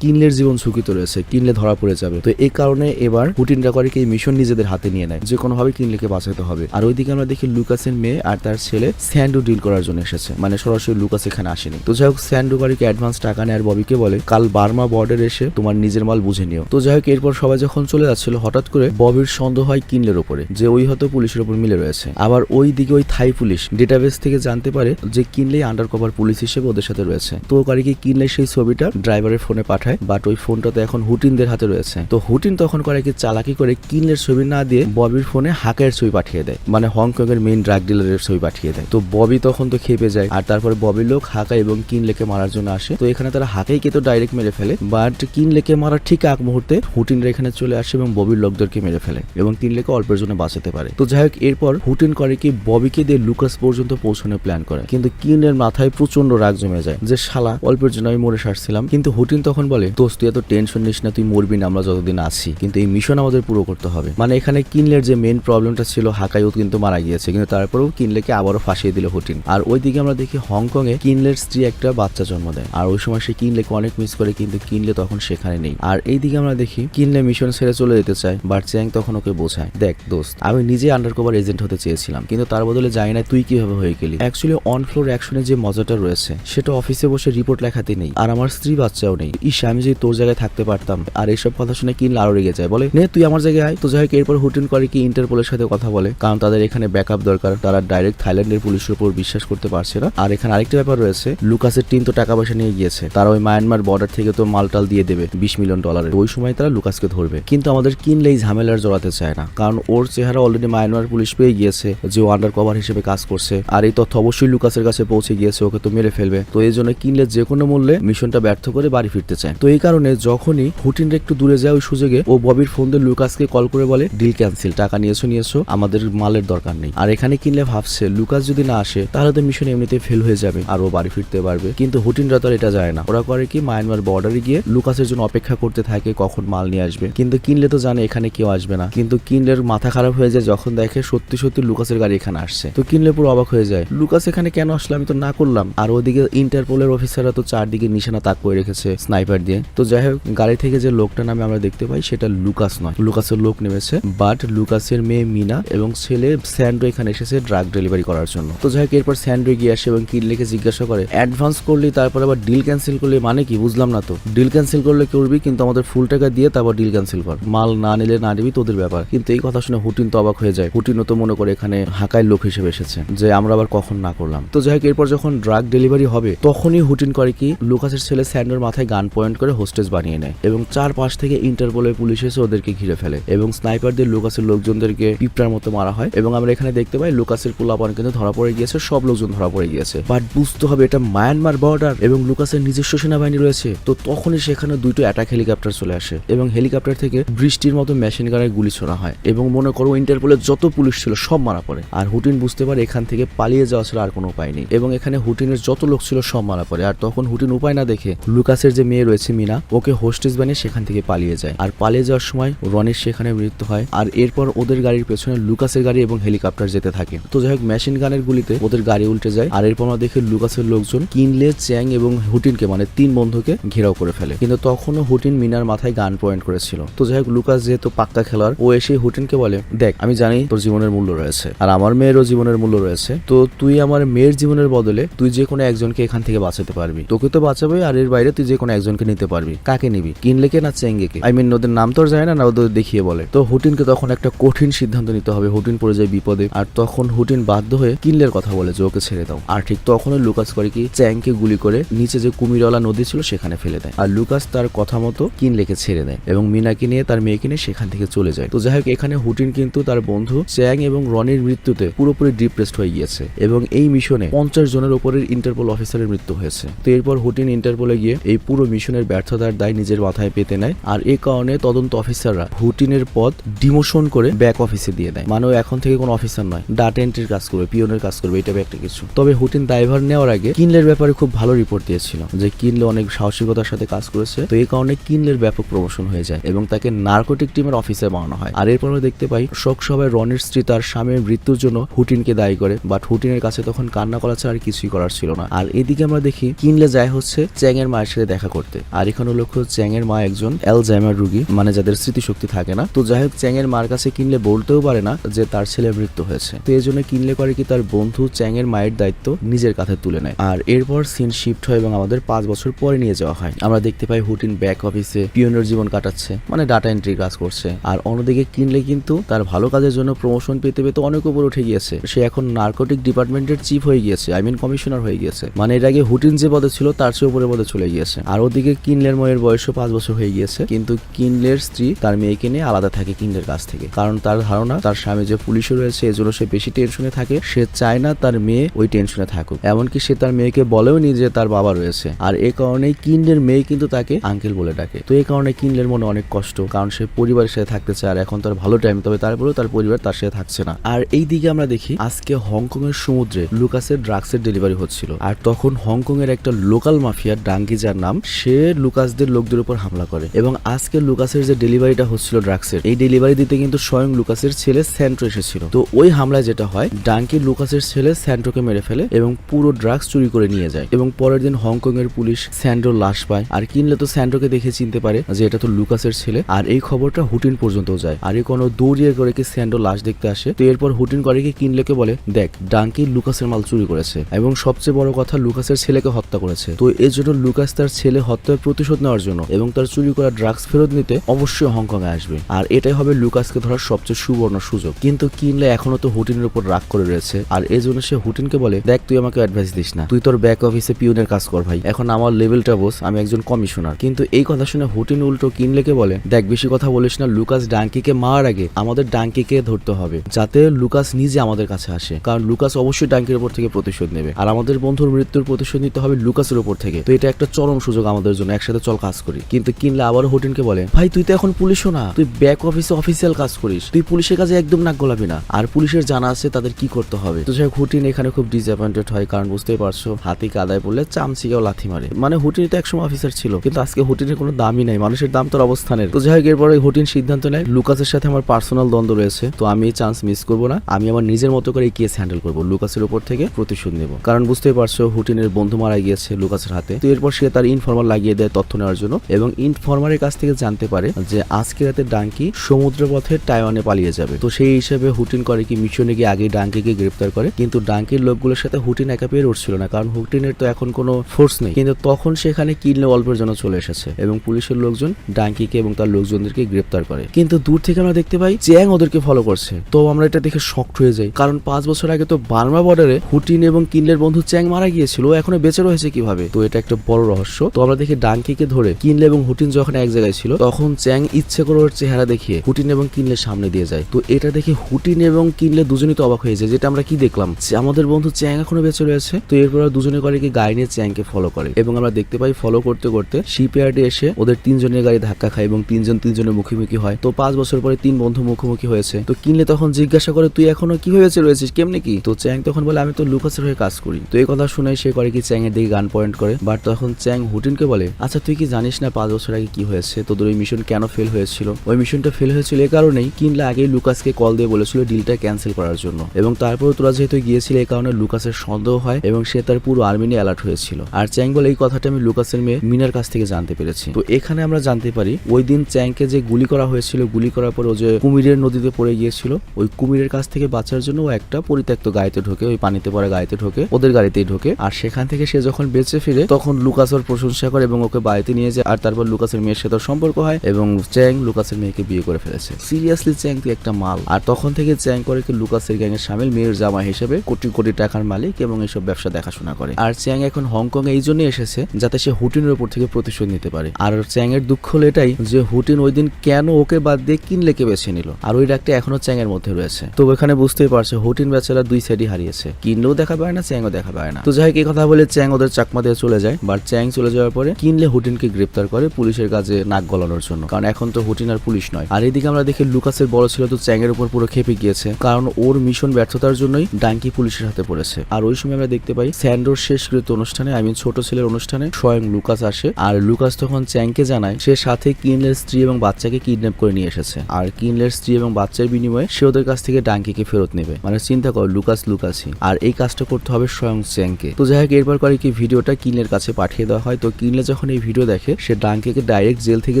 কিনলের জীবন ঝুঁকিতে রয়েছে, কিনলে ধরা পড়ে যাবে। তো এই কারণে এবার হুটিনরা করে কি এই মিশন নিজেদের হাতে নিয়ে নেয়। যে কোনোভাবে কিনলেকে বাঁচাতে হবে। আর ওইদিকে আমরা দেখি লুকাসের মেয়ে আর তার ছেলে স্যান্ডু ডিল করার জন্য এসেছে। মানে সরাসরি লুকাস এখানে আসেনি। তো যাই হোক, স্যান্ডু বাড়িকে অ্যাডভান্স টাকা নেয় আর ববিকে বলে, কাল বার্মা বর্ডার এসে তোমার নিজের মাল বুঝে নিও। তো যাই হোক, এরপর সবাই যখন চলে যাচ্ছিল, হঠাৎ করে ববির সন্দেহ হয় কিনলের উপরে, যে ওই হয়তো পুলিশের উপর মিলে রয়েছে। আবার ওই দিকে ওই থাই পুলিশ ডেটাবেস থেকে জানতে পারে যে কিনলেই আন্ডার কভার পুলিশ হিসেবে ওদের সাথে রয়েছে। তো কি কিনলে সেই ছবিটা ড্রাইভারের ফোনে পাঠায় বাট ওই ফোনটা তো এখন হুটিনদের হাতে রয়েছে। তো হুটিন তখন করে কি চালাকি করে কিনলের ছবি না দিয়ে ববির ফোনে হাকের ছবি পাঠিয়ে দেয় মানে হংকং এর মেইন ড্রাগ ডিলারের ছবি পাঠিয়ে দেয়। তো ববি তখন তো খেপে যায়, আর তারপরে ববির লোক হাকা এবং কিনলেকে মারার জন্য আসে। তো এখানে তারা হাকাইকে তো ডাইরেক্ট মেরে ফেলে বাট কিনলেকে মারার ঠিক আগ মুহূর্তে হুটিনরা এখানে চলে আসে এবং ববির লোকদেরকে মেরে ফেলে এবং কিনলেকে অল্পের জন্য বাঁচাতে পারে। তো যাই হোক, এরপর হুটিন করে কি ববিকে দিয়ে লুকাস পর্যন্ত পৌঁছানোর প্ল্যান করে। কিন্তু কিনের মাথায় প্রচণ্ড রাগ জমে যায় যে শালা অল্পের জন্য আমি মরে সারছিলাম। কিন্তু হুটিন তখন বলে, দোস্ত, তুই এত টেনশন নিস না, তুই মরবি না, আমরা যতদিন আছি। কিন্তু এই মিশন আমাদের পুরো করতে হবে। মানে এখানে কিনলের যে মেন প্রবলেমটা ছিল হাকাইও কিন্তু মারা গিয়েছে। কিন্তু তারপরেও কিনলেকে আবারও ফাঁসিয়ে দিল হুটিন। আর ওইদিকে আমরা দেখি হংকং এ কিনলের স্ত্রী একটা বাচ্চা জন্ম দেয়। আর ওই সময় সে কিনলেকে অনেক মিস করে, কিন্তু কিনলে তখন সেখানে নেই। আর এইদিকে আমরা দেখি কিনলে মিশন ছেড়ে চলে যেতে চায় বাট চ্যাং তখন ওকে বোঝায়, দেখ, দোস্ত, আমি নিজে আন্ডার কভার এজেন্ট হতে চেয়েছিলাম, কিন্তু তার বদলে জানি না তুই কীভাবে হয়ে গেলি। অ্যাকচুয়ালি অন ফ্লোর অ্যাকশনে যে মজাটা রয়েছে, সেটা অফিসে বসে রিপোর্ট লেখাতে নেই। আর আমার স্ত্রী বাচ্চাও নেই। ইস, আমি যদি তোর জায়গায় থাকতে পারতাম, আর এইসব কথা শুনে কিনলে আরও রেগে যায়? বলে, নে, তুই আমার জায়গায় আয়। তো যাই হোক, এরপর হুটিন করে কি ইন্টারপোলের সাথে কথা বলে। কারণ তাদের এখানে ব্যাকআপ দরকার। তারা ডাইরেক্ট থাইল্যান্ডের পুলিশের উপর বিশ্বাস করতে পারছে না। আর এখানে আরেকটা ব্যাপার রয়েছে। লুকাসের টিম তো টাকা পয়সা নিয়ে গিয়েছে। তারা ওই মায়ানমার বর্ডার থেকে তো মালটাল দিয়ে দেবে, বিশ মিলিয়ন ডলারের ওই সময় তারা লুকাসকে ধরবে। কিন্তু আমাদের কিনলে এই ঝামেলার জড়াতে চায় না। কারণ ওর চেহারা অলরেডি মায়ানমার পুলিশ পেয়ে গিয়েছে, যে ও আন্ডার কভার হিসেবে কাজ করছে। আর এই তথ্য অবশ্যই লুকাসের কাছে পৌঁছে গিয়েছে, ওকে তো মেরে ফেলবে। তো এই জন্য কিনলে যে কোনো মূল্যে মিশনটা ব্যর্থ করে বাড়ি ফিরতে চায়। তো এই কারণে যখনই হুটিনরা একটু দূরে যায় ওই সুযোগে, ও ববির ফোন দিয়ে লুকাসকে কল করে বলে, ডিল ক্যান্সেল, টাকা নিয়েছো নিয়েছো, আমাদের মালের দরকার নেই। আর এখানে কিনলে ভাবছে, লুকাস যদি না আসে, তাহলে তো মিশন এমনিতে ফেল হয়ে যাবে, আর ও বাড়ি ফিরতে পারবে। কিন্তু হুটিনরা তো এটা যায় না। ওরা করে কি, মায়ানমার বর্ডারে গিয়ে লুকাসের জন্য অপেক্ষা করতে থাকে কখন মাল নিয়ে আসবে। কিন্তু কিনলে তো জানে এখানে কেউ আসবে না। কিন্তু কিনলের মাথা খারাপ হয়ে যায় যখন দেখে সত্যি সত্যি লুকাসের গাড়ি এখানে আসছে। তো কিনলে পুরো অবাক হয়ে যায়, লুকাস এখানে কেন আসলে? আমি তো না করলাম। আর ওদিকে ইন্টারপোলের অফিসাররা তো চারদিকে নিশানা তাক করে রেখেছে স্নাইপার দিয়ে। তো যাই হোক, গাড়ি থেকে যে লোকটা নামে আমরা দেখতে পাই, সেটা লুকাস নয়। লুকাসের লোক নেমেছে, বাট লুকাসের মেয়ে মিনা এবং ছেলে স্যান্ডো এখানে এসেছে ড্রাগ ডেলিভারি করার জন্য। তো যাই হোক, এরপর স্যান্ডো গিয়ে আসে এবং কিনলেকে জিজ্ঞাসা করে, অ্যাডভান্স করলে তারপর আবার ডিল ক্যান্সেল করলে মানে কি? বুঝলাম না তো। ডিল ক্যান্সেল করলে করবি? কিন্তু আমাদের ফুল টাকা দিয়ে তারপর ডিল ক্যান্সেল কর। মাল না নিলে না নিবি, তোদের ব্যাপার। কিন্তু এই কথা শুনে হুটিন তো অবাক হয়ে যায়। হুটিনও তো মনে করে এখানে হাকায় লোক হিসেবে এসেছে, যে আমরা আবার কখন না করলাম। তো যাই হোক, এরপর যখন ড্রাগ ডেলিভারি হবে, তখনই হুটিন করে কি লুকাসের ছেলে স্যান্ডোর মাথায় গান পয়েন্ট করে হোস্টেজ বানিয়ে নেয় এবং চার পাশ থেকে ইন্টারপোলের পুলিশ এসে ওদেরকে ঘিরে ফেলে এবং স্নাইপার স্নাইপারদের লুকাসের লোকজনদেরকে পিঁপড়ার মতো মারা হয় এবং আমরা এখানে দেখতে পাই লুকাসের পোলাপান কিন্তু ধরা পড়ে গিয়েছে, সব লোকজন ধরা পড়ে গিয়েছে। বাট বুঝতে হবে এটা মায়ানমার বর্ডার এবং লুকাসের নিজস্ব সেনাবাহিনী রয়েছে। তো তখনই সেখানে দুটো অ্যাটাক হেলিকপ্টার চলে আসে এবং হেলিকপ্টার থেকে বৃষ্টির মতো মেশিন গানের গুলি ছোড়া হয় এবং মনে করো ইন্টারপোলের যত পুলিশ ছিল সব মারা পড়ে। আর হুটিন বুঝতে পারে এখান থেকে পালিয়ে যাওয়া ছাড়া আর কোনো উপায় নেই এবং এখানে হুটিনের যত লোক ছিল সব মারা পড়ে। আর তখন হুটিন উপায় না দেখে লুকাসের যে মেয়ে রয়েছে মিনা, ওকে হোস্টেজ বানিয়ে সেখান থেকে পালিয়ে যায়। আর পালিয়ে যাওয়ার সময় রনির সেখানে মৃত্যু হয়, আর এরপর ওদের গাড়ির পেছনে লুকাসের গাড়ি এবং হেলিকপ্টার যেতে থাকে। তো যাই হোক, মেশিন গানের গুলিতে ওদের গাড়ি উল্টে যায়, আর এরপর আমরা দেখি লুকাসের লোকজন কিনলে, চ্যাং এবং হুটিনকে মানে তিন বন্ধুকে ঘেরাও করে ফেলে। কিন্তু তখনও হুটিন মিনার মাথায় গান পয়েন্ট করেছিল। তো যাই হোক, লুকাস যেহেতু পাক্কা খেলোয়াড়, ও এসে হুটিনকে বলে, দেখ, আমি জানি তোর জীবনের মূল্য রয়েছে, আর আমার মেয়েরও জীবনের মূল্য রয়েছে। তো তুই আমার মেয়ের জীবনের বদলে তুই যে কোনো একজনকে এখান থেকে বাঁচাতে পারবি। তোকে তো বাঁচাবে আর এর বাইরে তুই যে কোনো একজনকে নিতে পারবি। কাকে নিবি? কিনলেকে না চেঙ্গেকে? আই মিন ওদের নাম তো যায় না না ওদের দেখিয়ে বলে। তো হুটিনকে তখন একটা কঠিন সিদ্ধান্ত নিতে হবে। হুটিন পড়ে যায় বিপদে। আর তখন হুটিন বাধ্য হয়ে কিনলের কথা বলে যে ওকে ছেড়ে দাও। আর ঠিক তখনই লুকাস করে কি, চ্যাংকে গুলি করে নিচে যে কুমিরওয়ালা নদী ছিল সেখানে ফেলে দেয়। আর লুকাস তার কথা মতো কিনলেকে ছেড়ে দেয় এবং মিনাকে নিয়ে তার মেয়েকে নিয়ে সেখান থেকে চলে যায়। তো যাই হোক, এখানে হুটিন কিন্তু তার বন্ধু চ্যাং এবং রনির মৃত্যুতে পুরোপুরি ডিপ্রেসড হয়ে গিয়েছে। এবং এই মিশনে পঞ্চাশ জনের উপরের ইন্টারপোল অফিসারের মৃত্যু হয়েছে। তো এরপর হুটিন ইন্টারপোলে গিয়ে এই পুরো মিশনের ব্যর্থতার দায় নিজের মাথায় পেতে নেয়। আর এই কারণে তদন্ত অফিসাররা হুটিনের পদ ডিমোশন করে ব্যাক অফিসে দিয়ে দেয়। মানে এখন থেকে কোনো অফিসার নয় ডাটা এন্ট্রির কাজ করবে পিওনের কাজ করবে, এটা একটা কিছু। তবে হুটিন ড্রাইভার নেওয়ার আগে কিনলের ব্যাপারে খুব ভালো রিপোর্ট দিয়েছিল যে কিনলে অনেক সাহসিকতার সাথে কাজ করেছে। তো এই কারণে কিনলের ব্যাপক প্রমোশন হয়ে যায় এবং তাকে নার্কোটিক টিমের অফিসার বানানো হয়। আর এরপর আমরা দেখতে পাই, শোক সভায় রনির স্ত্রী তার স্বামীর মৃত্যুর জন্য হুটিনকে দায়ী করে। বাট হুটিনের কাছে তখন কান্না করা ছাড়া আর কিছুই করার ছিল না। আর এদিকে আমরা দেখি, কিনলে কিনলে যায় হচ্ছে চ্যাং এর মায়ের সাথে দেখা করতে। আর এখানে লক্ষ্য চ্যাং এর মা একজন অ্যালজাইমার রুগী মানে যাদের স্মৃতিশক্তি থাকে না। তো যাই হোক চ্যাং এর মার কাছে কিনলে বলতেও পারে না যে তার ছেলে মৃত্যু হয়েছে। তো এই জন্য কিনলে করে কি তার বন্ধু চ্যাং এর মায়ের দায়িত্ব নিজের কাঁধে তুলে নেয়। আর এরপর সিন শিফট হয় এবং আমাদের পাঁচ বছর পরে নিয়ে যাওয়া হয়। আমরা দেখতে পাই হুটিন ব্যাক অফিসে পিওনের জীবন কাটাচ্ছে মানে ডাটা এন্ট্রি কাজ করছে। আর অন্যদিকে কিনলে কিন্তু তার ভালো কাজের জন্য প্রমোশন পেতে পেতে অনেক উপর উঠে গিয়েছে। সে এখন নার্কোটিক ডিপার্টমেন্টের চিফ হয়ে গিয়েছে আই মিন কমিশনার হয়ে গিয়েছে। মানে এর আগে হুটিন যে পদে ছিল, তার চেয়ে উপরে পদে চলে গিয়েছে। আর ওদিকে কিনলের মেয়ের বয়সও পাঁচ বছর হয়ে গিয়েছে, কিন্তু কিনলের স্ত্রী তার মেয়েকে নিয়ে আলাদা থাকে কিনলের কাছ থেকে। কারণ তার ধারণা, তার স্বামী যে পুলিশে রয়েছে, এজন্য সে বেশি টেনশনে থাকে, সে চায় না তার মেয়ে ওই টেনশনে থাকুক। এমনকি সে তার মেয়েকে বলেও নি যে তার বাবা রয়েছে। আর এই কারণেই কিনলের মেয়ে কিন্তু তাকে আঙ্কেল বলে ডাকে। তো এই কারণে কিনলের মনে অনেক কষ্ট, কারণ সে পরিবারের সাথে থাকতে চায়, আর এখন তার ভালো টাইম তবে তারপরেও তার পরিবার তার সাথে থাকছে না। আর এই দিকে আমরা দেখি, আজকে হংকং এর সমুদ্রে লুকাসের ড্রাগসের ডেলিভারি হচ্ছিল। আর তখন হংকং এর একটা লোকাল মাফিয়া ডাঙ্গি যার নাম, সে লুকাসদের লোকদের উপর হামলা করে। এবং আজকে লুকাসের যে ডেলিভারিটা হচ্ছিল ড্রাগসের, এই ডেলিভারি দিতে কিন্তু স্বয়ং লুকাসের ছেলে স্যান্ট্রো এসেছিল। তো ওই হামলায় যেটা হয় ডাঙ্কি লুকাসের ছেলে স্যান্ট্রোকে মেরে ফেলে এবং পুরো ড্রাগস চুরি করে নিয়ে যায়। এবং পরের দিন হংকং এর পুলিশ স্যান্ড্রোর লাশ পায়। আর কিনলে তো স্যান্ড্রোকে দেখে চিনতে পারে যে এটা তো লুকাসের ছেলে। আর এই খবরটা হুটিন পর্যন্ত যায়। আর এই কোনো দৌড়িয়ে করে কি স্যান্ড্রো লাশ দেখতে আসে? তো এরপর হুটিন করে কি কিনলেকে বলে, দেখ ডাঙ্কি লুকাসের মাল চুরি করেছে। এবং সবচেয়ে বড় কথা, লুকাসের ছেলেকে হত্যা করেছে। তো এর জন্য লুকাস তার ছেলে হত্যার প্রতিশোধ নেওয়ার জন্য এবং তার চুরি করা ড্রাগস ফেরত নিতে অবশ্যই হংকং এ আসবে। আর এটাই হবে লুকাসকে ধরার সবচেয়ে সুবর্ণ সুযোগ। কিন্তু কিনলে এখনও তো হুটিনের উপর রাগ করে রয়েছে। আর এই জন্য সে হুটিনকে বলে, দেখ, তুই আমাকে অ্যাডভাইস দিস না। তুই তোর ব্যাক অফিসে পিউনের কাজ কর ভাই। এখন আমার লেভেলটা বস আমি একজন কমিশনার কিন্তু এই কথা শুনে হুটিন উল্টো কিনলেকে বলে, দেখ, বেশি কথা বলিস না, লুকাস ডাঙ্কিকে মারার আগে আমাদের ডাঙ্কিকে ধরতে হবে, যাতে লুকাস নিজে আমাদের কাছে আসে। কারণ লুকাস অবশ্যই ডাঙ্কির উপর থেকে প্রতিশোধ নেবে। আর আমাদের বন্ধুর মৃত্যুর প্রতিশোধ নিতে হবে লুকাসের উপর থেকে। তো এটা একটা চরম সুযোগ আমাদের জন্য, একসাথে চল কাজ করি। কিন্তু কিনলে আবারও হোটেনকে বলে, ভাই, তুই তো এখন পুলিশও না। তুই ব্যাক অফিসে অফিসিয়াল কাজ করিস। তুই পুলিশের কাজে একদম নাক গোলাবি না। আর পুলিশের জানা আছে তাদের কি করতে হবে। তো যাই হুটিন এখানে খুব ডিসঅ্যাপয়েন্টেড হয়, কারণ বুঝতেই পারছ, হাতি কাদায় পড়লে চামচিকেও লাথি মারে। মানে হুটিন তো একসময় অফিসার ছিল, কিন্তু আজকে হুটিনের কোনো দামই নাই, মানুষের দাম তার অবস্থানের। তো যাই হোক, এরপরে হুটিন সিদ্ধান্ত নেয়, লুকাসের সাথে আমার পার্সোনাল দ্বন্দ্ব রয়েছে, তো আমি এই চান্স মিস করব না। আমি আমার নিজের মতো করে এই কেস হ্যান্ডেল করব, লুকাসের উপর থেকে প্রতিশোধ নেব। কারণ বুঝতেই পারছ, হুটিনের বন্ধু মারা গিয়েছে। লুকাসের হাতে। তো এরপর সে তার ইনফর্মার লাগিয়ে দেয় তথ্য নেওয়ার জন্য এবং ইনফর্মারের কাছ থেকে জানতে পারে যে আজকে রাতে ডাঙ্কি সমুদ্র পথে টাইওয়ানে পালিয়ে যাবে। তো সেই হিসেবে হুটিন করে কি মিশনে গিয়ে আগে ডাঙ্কিকে গ্রেপ্তার করে। কিন্তু ডাঙ্কির লোকগুলোর সাথে হুটিন একা পেয়ে উঠছিল না, কারণ হুটিনের তো এখন কোনো ফোর্স নেই। কিন্তু তখন সেখানে কিনলে অল্পের জন্য চলে এসেছে এবং পুলিশের লোকজন ডাঙ্কিকে এবং তার লোকজনদেরকে গ্রেপ্তার করে। কিন্তু দূর থেকে আমরা দেখতে পাই চ্যাং ওদেরকে ফলো করছে। তো আমরা এটা দেখে শক্ট হয়ে যাই, কারণ পাঁচ বছর আগে তো বার্মা বর্ডারে হুটিন এবং কিনলের বন্ধু চ্যাং মারা গিয়েছিল এখনও বেঁচে রয়েছে কীভাবে? তো এটা একটা বড় রহস্য। তো আমরা দেখি ডাঙ্কিকে ধরে কিনলে এবং হুটিন যখন এক জায়গায় ছিল, তখন চ্যাং ইচ্ছে করে ওর চেহারা দেখিয়ে হুটিন এবং কিনলের সামনে দিয়ে যায়। তো এটা দেখে হুটিন এবং কিনলে দুজনই তো অবাক হয়ে যায়, যেটা আমরা কি দেখলাম? আমাদের বন্ধু চ্যাং এখনও বেঁচে রয়েছে। তো এরপর দুজনে করে কি গাড়ি নিয়ে চ্যাংকে ফলো করে। এবং আমরা দেখতে পাই ফলো করতে করতে শিপইয়ার্ডে এসে ওদের তিনজনের গাড়ি ধাক্কা খায় এবং তিনজন তিনজনের মুখোমুখি হয়। তো পাঁচ বছর পরে তিন বন্ধু মুখোমুখি হয়েছে। তো কিনলে তখন জিজ্ঞাসা করে, তুই এখনও কি হয়েছে রয়েছিস? কেমনে কি? তো চ্যাং তখন বলে, আমি তো লুকাসের হয়ে কাজ করি। তো এই কথা শুনে সে করে কি চ্যাং এর দিকে গান পয়েন্ট করে। বাট তখন চ্যাং হুটিনকে বলে আচ্ছা তুই কি জানিস না পাঁচ বছর আগে কি হয়েছে? তোদের ওই মিশন কেন ফেল হয়েছিল? ওই মিশনটা ফেল হয়েছিল এই কারণেই কিনলে আগেই লুকাসকে কল দিয়ে বলেছিল ডিলটা ক্যান্সেল করার জন্য। এবং তারপর তোরা যেহেতু গিয়েছিলে, এই কারণে লুকাসের সন্দেহ হয় এবং সে তার পুরো আর্মি নিয়ে অ্যালার্ট হয়েছিল। আর চ্যাং বলে, এই কথাটা আমি লুকাসের মেয়ে মিনার কাছ থেকে জানতে পেরেছি। তো এখানে আমরা জানতে পারি, ওই দিন চ্যাংকে যে গুলি করা হয়েছিল, গুলি করার পর ও যে কুমিরের নদীতে পড়ে গিয়েছিল, ওই কুমিরের কাছ থেকে বাঁচার জন্য ও একটা পরিত্যক্ত গাড়িতে ঢোকে, ওই পানিতে পড়া গাড়িতে ঢোকে, ওদের গাড়িতেই ঢোকে। আর সেখান থেকে সে যখন বেঁচে ফিরে তখন লুকাস ওর প্রশংসা করে এবং ওকে বাড়িতে নিয়ে যায়। আর তারপর লুকাসের মেয়ের সাথে সম্পর্ক হয় এবং চ্যাং লুকাসের মেয়েকে বিয়ে করে ফেলেছে। সিরিয়াসলি চ্যাং তুই একটা মাল। আর তখন থেকে চ্যাং করে কি লুকাসের গ্যাংয়ের সামিল মেয়ের জামা হিসেবে কোটি কোটি টাকার মালিক এবং এইসব ব্যবসা দেখাশোনা করে। আর চ্যাং এখন হংকং এই জন্য এসেছে যাতে সে হুটিনের উপর থেকে প্রতিশোধ নিতে পারে। আর চ্যাং এর দুঃখ হলো এটাই যে হুটিন ওই দিন কেন ওকে বাদ দিয়ে কিনলেকে বেছে নিল? আর ওই ডাকটা এখনও চ্যাং এর মধ্যে রয়েছে। তো এখানে বুঝতেই পারছে, হুটিন বেচারা দুই সাইডই হারিয়েছে। কিনলেও দেখা পায় না, চ্যাংও দেখা পায় না। তো যাই এই কথা বলে চ্যাং ওদের চাকমা দিয়ে চলে যায় বাট চ্যাং চলে যাওয়ার পরে কিনলে হুটিনকে গ্রেপ্তার করে পুলিশের কাছে নাক গলানোর জন্য। কারণ এখন তো হুটিন আর পুলিশ নয়। আর এদিকে আমরা দেখি লুকাসের বড় ছিল তো চ্যাং এর উপর পুরো খেপে গিয়েছে, কারণ ওর মিশন ব্যর্থতার জন্যই ডাঙ্কি পুলিশের হাতে পড়েছে। আর ওই সময় আমরা দেখতে পাই স্যান্ডোর শেষকৃত অনুষ্ঠানে আই মিন ছোট ছেলের অনুষ্ঠানে স্বয়ং লুকাস আসে। আর লুকাস তখন চ্যাংকে জানায়, সে সাথে কিনলের স্ত্রী এবং বাচ্চাকে কিডন্যাপ করে নিয়ে এসেছে। আর কিনলের স্ত্রী এবং বাচ্চার বিনিময়ে সে ওদের কাছ থেকে ডাঙ্কিকে ফেরত নেবে। মানে চিন্তা কর, লুকাস লুকাসই। আর এই কাজটা করতে হবে স্বয়ং চ্যাংকে। তো যাই হোক, এরপর করে কি ভিডিওটা কিনলের কাছে পাঠিয়ে দেওয়া হয়। তো কিনলে যখন এই ভিডিও দেখে, সে ডাঙ্কেকে ডাইরেক্ট জেল থেকে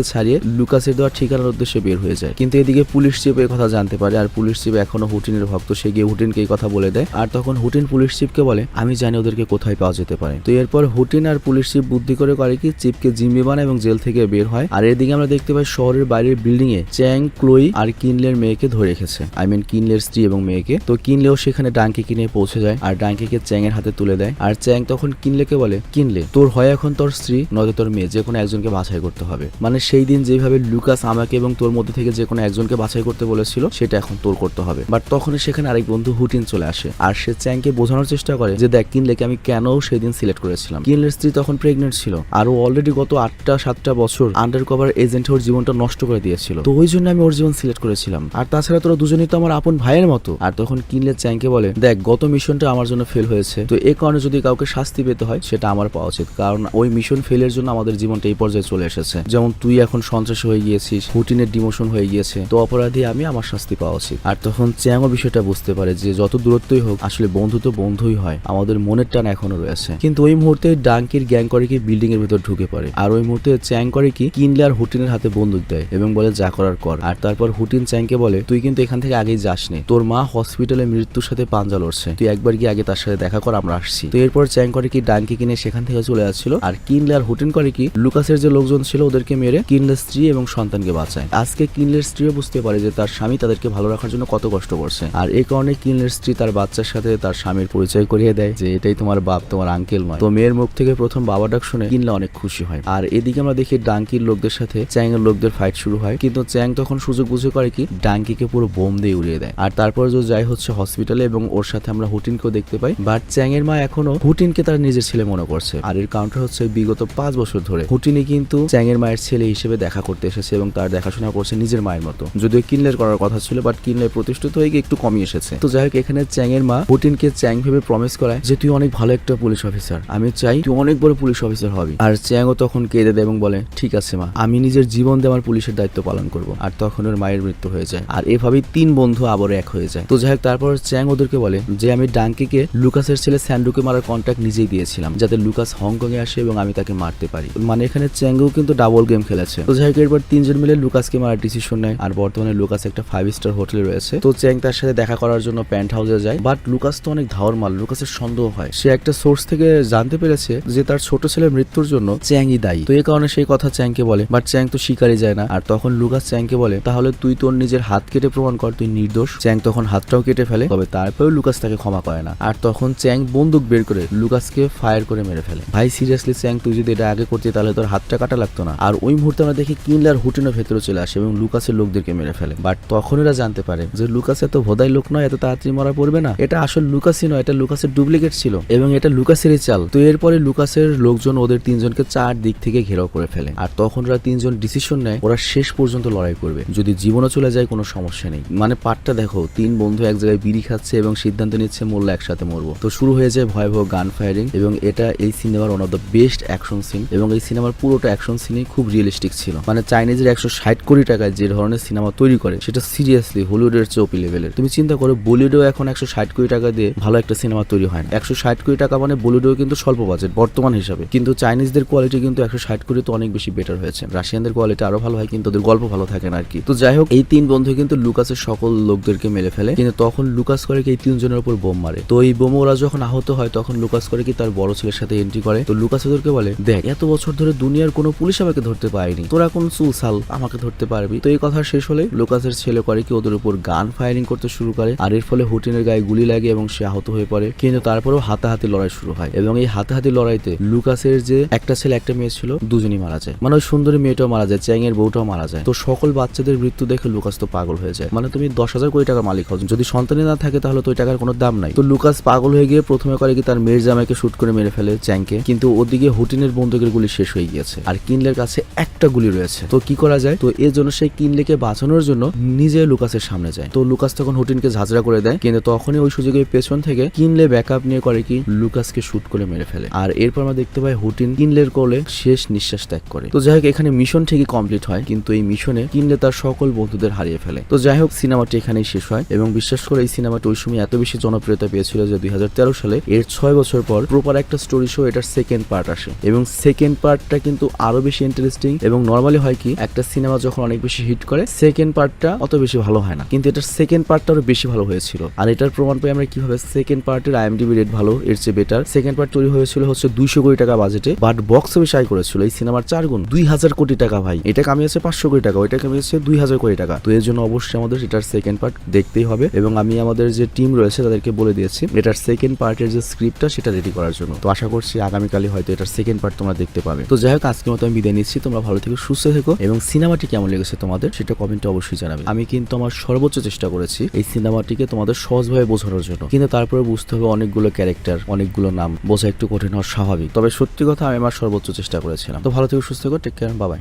ছাড়িয়ে লুকাসের দেওয়ার ঠিকানার উদ্দেশ্যে বের হয়ে যায়। কিন্তু এদিকে পুলিশ চিপ এই কথা জানতে পারে, আর পুলিশ চিপ এখনও হুটিনের ভক্ত। সে গিয়ে হুটিনকে এই কথা বলে দেয়। আর তখন হুটিন পুলিশ চিফকে বলে, আমি জানি ওদেরকে কোথায় পাওয়া যেতে পারে। তো এরপর হুটিন আর পুলিশ চিপ বুদ্ধি করে করে কি চিফকে জিম্মি বানায় এবং জেল থেকে বের হয়। আর এদিকে আমরা দেখতে পাই, শহরের বাইরের বিল্ডিং এ চ্যাং, ক্লোই আর কিনলের মেয়েকে ধরে রেখেছে। আই মিন কিনলের স্ত্রী এবং মেয়েকে। তো কিনলেও সেখানে ডাঙ্কি কিনে পৌঁছে যায়। আর ডাঙ্কিকে চ্যাং এর হাতে তুলে দেয়। আর চ্যাং তখন কিনলেকে বলে? কিনলে। তোর হয় এখন তোর স্ত্রী, নয়তো তোর মেয়ে যে কোনো একজনকে বাছাই করতে হবে। মানে সেই দিন যেভাবে লুকাস আমাকে এবং তোর মধ্যে থেকে যে কোনো একজনকে বাছাই করতে বলেছিল, সেটা এখন তোর করতে হবে। বাট তখনই সেখানে আরেক বন্ধু হুটিন চলে আসে, আর সে চ্যাংকে বোঝানোর চেষ্টা করে যে, দেখ কিনলেকে আমি কেন সেই দিন সিলেক্ট করেছিলাম? কিনলের স্ত্রী তখন প্রেগনেন্ট ছিল, আর ও অলরেডি গত আটটা, সাতটা বছর আন্ডার কভার এজেন্ট ওর জীবনটা নষ্ট করে দিয়েছিল। তো ওই জন্য আমি ওর জীবন সিলেক্ট করেছিলাম। আর তাছাড়া তোরা দুজনেই তো আমার আপন ভাইয়ের মতো। আর তখন কিনলে চ্যাংকে বলে, দেখ, গত মিশনটা আমার জন্য ফেল হয়েছে। তো এ কারণে যদি কাউকে শাস্তি পেতে হয় সেটা আমার পাওয়া উচিত। কারণ ওই মিশন ফেলের জন্য আমাদের জীবনটা এই পর্যায়ে চলে এসেছে। যেমন তুই এখন সন্ত্রাসী হয়ে গিয়েছিস হুটিনের ডিমোশন হয়ে গিয়েছে, তো অপরাধী আমি, আমার শাস্তি পাওয়া উচিত। আর তখন চ্যাংও বিষয়টা বুঝতে পারে যে যত দূরত্বই হোক, আসলে বন্ধু তো বন্ধুই হয়, আমাদের মনের টান এখনও রয়েছে। কিন্তু ওই মুহূর্তে ডাঙ্কির গ্যাং করে কি বিল্ডিং এর ভেতর ঢুকে পড়ে। আর ওই মুহূর্তে চ্যাং করে কি কিনলে আর হুটিনের হাতে বন্দুক দেয় এবং বলে, যা করার কর। আর তারপর হুটিন চ্যাংকে বলে, তুই কিন্তু এখান থেকে আগেই যাসনি। তোর মা হসপিটালে মৃত্যুর সাথে পাঞ্জা লড়ছে। তুই একবার গিয়ে আগে তার সাথে দেখা কর, আমরা আসছি। তো এরপর চ্যাং করে কি ডাঙ্কি কিনে সেখান থেকে চলে যাচ্ছিল আর কিনলে আর হুটিন করে কি? লুকাসের যে লোকজন ছিল ওদেরকে মেরে কিনলের স্ত্রী এবং সন্তানকে বাঁচায়। আজকে কিনলের স্ত্রীও বুঝতে পারে যে তার স্বামী তাদেরকে ভালো রাখার জন্য কত কষ্ট করছে। আর এই কারণে কিনলের স্ত্রী তার বাচ্চার সাথে তার স্বামীর পরিচয় করিয়ে দেয় যে এটাই তোমার বাপ, তোমার আঙ্কেল নয়। তো মেয়ের মুখ থেকে প্রথম বাবা ডাক শুনে কিনলে অনেক খুশি হয়। আর এদিকে আমরা দেখি ডাঙ্কির লোকদের সাথে চ্যাং এর লোকদের ফাইট শুরু হয়। কিন্তু চ্যাং তখন সুযোগ বুঝে করে কি, ডাঙ্কিকে পুরো বোম দিয়ে উড়িয়ে দেয়। আর তারপর যাই হচ্ছে হসপিটালে এবং ওর সাথে আমরা হুটিনকেও দেখতে পাই। বাট চ্যাং এর মা এখনও হুটিনকে তার নিজের ছেলে মনে করছে। আর এর কাউন্টার হচ্ছে বিগত পাঁচ বছর ধরে। হুটিনি কিন্তু চ্যাং এর মায়ের ছেলে হিসেবে দেখা করতে এসেছে এবং তার দেখাশোনা করছে নিজের মায়ের মতো। যদিও কিনলের করার কথা ছিল বাট কিনলের প্রতিষ্ঠিত হয়ে গিয়ে একটু কমই এসেছে। তো যাই হোক, এখানে চ্যাং এর মা হুটিনকে চ্যাং ভেবে প্রমিস করায় যে, তুই অনেক ভালো একটা পুলিশ অফিসার আমি চাই তুই অনেক বড় পুলিশ অফিসার হবি। আর চ্যাংও তখন কেঁদে দেয় এবং বলে, ঠিক আছে মা, আমি নিজের জীবন দিয়ে আমার পুলিশের দায়িত্ব পালন করব। আর তখন ওর মায়ের মৃত্যু হয়ে যায়। আর এভাবেই তিন বন্ধু আবারও এক হয়ে যায়। তো যাই হোক, তারপর চ্যাং ওদেরকে বলে যে, আমি ডাঙ্কিকে লুকাসের ছেলে স্যান্ডুকে মারার কন্ট্যাক্ট নিজেই দিয়েছিলাম। যাতে লুকাস হংকং এ আসে এবং আমি তাকে মারতে পারি। মানে এখানে চ্যাঙ্গও কিন্তু ডাবল গেম খেলেছে। তো যাই এরপর তিনজন মিলে লুকাসকে মারার ডিসিশন নেয়। আর বর্তমানে লুকাস একটা ফাইভ স্টার হোটেলে রয়েছে। তো চ্যাং তার সাথে দেখা করার জন্য প্যান্ট হাউসে যায়। বাট লুকাস তো অনেক ধাওয়ার মাল লুকাসের সন্দেহ হয়। সে একটা সোর্স থেকে জানতে পেরেছে যে তার ছোট ছেলের মৃত্যুর জন্য চ্যাংই দায়ী। তো এই কারণে সেই কথা চ্যাংকে বলে। বাট চ্যাং তো শিকারে যায় না। আর তখন লুকাস চ্যাংকে বলে, তাহলে তুই তোর নিজের হাত কেটে প্রমাণ কর, তুই নির্দোষ। চ্যাং তখন হাতটাও কেটে ফেলে। তবে তারপরেও লুকাস তাকে ক্ষমা করে না। আর তখন চ্যাং বন্দুক বের করে লুকাসকে ফায়ার করে মেরে ফেলে। ভাই সিরিয়াসলি চ্যাং তুই যদি এটা আগে করতে, তাহলে তোর হাতটা কাটা লাগতো না। আর ওই মুহূর্তে আমরা দেখি কিনলার হুটিনের ভেতরে চলে আসে এবং লুকাসের লোকদেরকে মেরে ফেলে। বাট তখন এরা জানতে পারে যে লুকাস এত ভোদাই লোক নয়, এত তাড়াতাড়ি মরা পড়বে না। এটা আসল লুকাসই নয়, এটা লুকাসের ডুপ্লিকেট ছিল। এবং এটা লুকাসেরই চাল। তো এরপরে লুকাসের লোকজন ওদের তিনজনকে চার দিক থেকে ঘেরাও করে ফেলে। আর তখন ওরা তিনজন ডিসিশন নেয়, ওরা শেষ পর্যন্ত লড়াই করবে। যদি জীবনও চলে যায়, কোনো সমস্যা নেই। মানে পাটটা দেখো, তিন বন্ধু এক জায়গায় বিড়ি খাচ্ছে এবং সিদ্ধান্ত নিচ্ছে মরলে একসাথে মরবো। তো শুরু হয়ে যায় ভয়াবহ গান ফায়ারিং এবং এটা এই সিনেমার one of the best action scene এবং এই সিনেমার পুরোটা অ্যাকশন সিনই খুব রিয়েলিস্টিক ছিল। মানে চাইনিজের একশো ষাট কোটি টাকায় যে ধরনের সিনেমা তৈরি করে, সেটা সিরিয়াসলি হলিউডের চৌপি লেভেলের তুমি চিন্তা করো, বলিউডেও এখন একশো ষাট কোটি টাকা দিয়ে ভালো একটা সিনেমা তৈরি হয় না। একশো ষাট কোটি টাকা মানে বলিউডেও কিন্তু স্বল্প বাজেট বর্তমান হিসাবে। কিন্তু চাইনিজদের কোয়ালিটি কিন্তু একশো ষাট কোটি তো অনেক বেশি বেটার হয়েছে। রাশিয়ানদের কোয়ালিটি আরও ভালো হয়, কিন্তু ওদের গল্প ভালো থাকে না আর কি। তো যাই হোক, এই তিন বন্ধু কিন্তু লুকাসের সকল লোকদেরকে মেরে ফেলে। কিন্তু তখন লুকাস করে এই তিনজনের উপর বোম মারে। তো এই বোমে ওরা যখন আহত হয়, তখন লুকাস করে কি তার বড় ছেলের সাথে এন্ট্রি করে। তো লুকাস ওদেরকে বলে, দেখ, এত বছর ধরে দুনিয়ার কোনো পুলিশ আমাকে ধরতে পারেনি। তোরা কোন চুল সাল আমাকে ধরতে পারবি? তো এই কথা শেষ হলে লুকাসের ছেলে করে কি ওদের উপর গান ফায়ারিং করতে শুরু করে। আর এর ফলে হুটিনের গায়ে গুলি লাগে এবং সে আহত হয়ে পড়ে। কিন্তু তারপরেও হাতাহাতি লড়াই শুরু হয় এবং এই হাতাহাতি লড়াইতে লুকাসের যে একটা ছেলে, একটা মেয়ে ছিল, দুজনই মারা যায়। মানে ওই সুন্দরী মেয়েটাও মারা যায় চ্যাং এর বউটাও মারা যায়। তো সকল বাচ্চাদের মৃত্যু দেখে লুকাস তো পাগল হয়ে যায়। মানে তুমি দশ হাজার কোটি টাকার মালিক হও। যদি সন্তানই না থাকে তাহলে তো ওই টাকার কোনো দাম নাই। তো লুকাস পাগল হয়ে গিয়ে প্রথমে করে কি তার মেয়ের জামাইকে শুট করে মেরে ফেলে চ্যাংকে, কিন্তু ওদিকে হুটিনের বন্দুকের গুলি শেষ হয়ে গিয়েছে। আর কিনলের কাছে একটা গুলি রয়েছে। তো কি করা যায়? তো এর জন্য সেই কিনলেকে বাঁচানোর জন্য নিজে লুকাসের সামনে যায়। তো লুকাস তখন হুটিনকে ঝাঁঝরা করে দেয়, কিন্তু তখনই ওই সুযোগের পেছন থেকে কিনলে ব্যাকআপ নিয়ে করে কি লুকাসকে শুট করে মেরে ফেলে। আর এরপর আমরা দেখতে পাই হুটিন কিনলের কোলে শেষ নিঃশ্বাস ত্যাগ করে। তো যাই হোক, এখানে মিশন ঠিকই কমপ্লিট হয়, কিন্তু এই মিশনে কিনলে তার সকল বন্ধুদের হারিয়ে ফেলে। তো যাই হোক, সিনেমাটি এখানেই শেষ হয় এবং বিশ্বাস করে এই সিনেমাটি ওই সময় এত বেশি জনপ্রিয়তা পেয়েছিল যে দুই হাজার তেরো সালে এর ছয় বছর পর প্রপার এক একটা স্টোরি শো এটার সেকেন্ড পার্ট আসে। এবং সেকেন্ড পার্টটা কিন্তু আরও বেশি ইন্টারেস্টিং এবং নর্মালি হয় কি, একটা সিনেমা যখন অনেক বেশি হিট করে সেকেন্ড পার্টটা অত বেশি ভালো হয় না। কিন্তু এটার সেকেন্ড পার্টটা আরও বেশি ভালো হয়েছিল। আর এটার প্রমাণ পাই আমরা কীভাবে সেকেন্ড পার্টের আইএমডিবি রেট ভালো, এর চেয়ে বেটার সেকেন্ড পার্ট তৈরি হয়েছিল হচ্ছে দুইশো কোটি টাকা বাজেটে বাট বক্স অফিস আয় করেছিল। এই সিনেমার চার গুণ, দুই হাজার কোটি টাকা ভাই। এটা কামিয়েছে পাঁচশো কোটি টাকা, ওইটা কামিয়েছে দুই হাজার কোটি টাকা। তো এর জন্য অবশ্যই আমাদের এটার সেকেন্ড পার্ট দেখতেই হবে। এবং আমি আমাদের যে টিম রয়েছে, তাদেরকে বলে দিয়েছি, এটার সেকেন্ড পার্টের যে স্ক্রিপ্টটা সেটা রেডি করার জন্য। তো আশা করছি আগামীকালই হয়তো এটার সেকেন্ড পার্ট তোমরা দেখতে পাবে। তো যাই হোক, আজকের মতো আমি বিদায় নিচ্ছি। তোমরা ভালো থেকে, সুস্থ থেকো এবং সিনেমাটি কেমন লেগেছে তোমাদের সেটা কমেন্টে অবশ্যই জানাবে। আমি কিন্তু আমার সর্বোচ্চ চেষ্টা করেছি এই সিনেমাটিকে তোমাদের সহজভাবে বোঝানোর জন্য। কিন্তু তারপরে বুঝতে হবে অনেকগুলো ক্যারেক্টার অনেকগুলো নাম। বোঝা একটু কঠিন হওয়া স্বাভাবিক। তবে সত্যি কথা আমি আমার সর্বোচ্চ চেষ্টা করেছিলাম। তো ভালো থেকে, সুস্থ থেকো টেক কেয়ার বাবাই